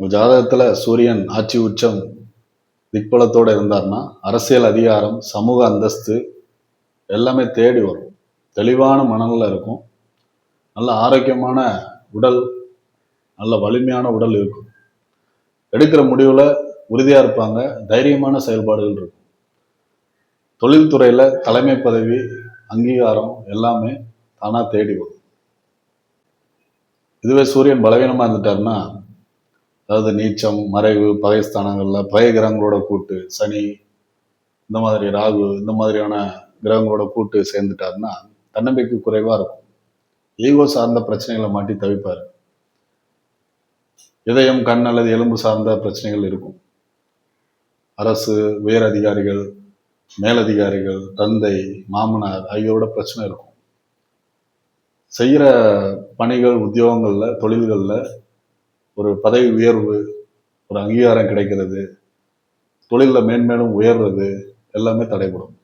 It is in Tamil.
உங்கள் ஜாதகத்தில் சூரியன் ஆட்சி உச்சம் திக்பலத்தோடு இருந்தார்னா அரசியல் அதிகாரம் சமூக அந்தஸ்து எல்லாமே தேடி வரும். தெளிவான மனநில இருக்கும். நல்ல ஆரோக்கியமான உடல் நல்ல வலிமையான உடல் இருக்கும். எடுக்கிற முடிவில் உறுதியாக இருப்பாங்க. தைரியமான செயல்பாடுகள் இருக்கும். தொழில்துறையில் தலைமை பதவி அங்கீகாரம் எல்லாமே தானாக தேடி வரும். இதுவே சூரியன் பலவீனமாக இருந்துட்டாருன்னா அதாவது நீச்சம் மறைவு பகைஸ்தானங்களில் பகை கிரகங்களோட கூட்டு சனி இந்த மாதிரி ராகு இந்த மாதிரியான கிரகங்களோட கூட்டு சேர்ந்துட்டாருன்னா தன்னம்பிக்கை குறைவாக இருக்கும். ஈகோ சார்ந்த பிரச்சனைகளை மாட்டி தவிப்பார். இதயம் கண் அல்லது எலும்பு சார்ந்த பிரச்சனைகள் இருக்கும். அரசு உயர் அதிகாரிகள் மேலதிகாரிகள் தந்தை மாமனார் ஆகியோரோட பிரச்சனை இருக்கும். செய்கிற பணிகள் உத்தியோகங்களில் தொழில்களில் ஒரு பதவி உயர்வு ஒரு அங்கீகாரம் கிடைக்கிறது தொழிலில் மேன்மேலும் உயர்றது எல்லாமே தடைபடும்.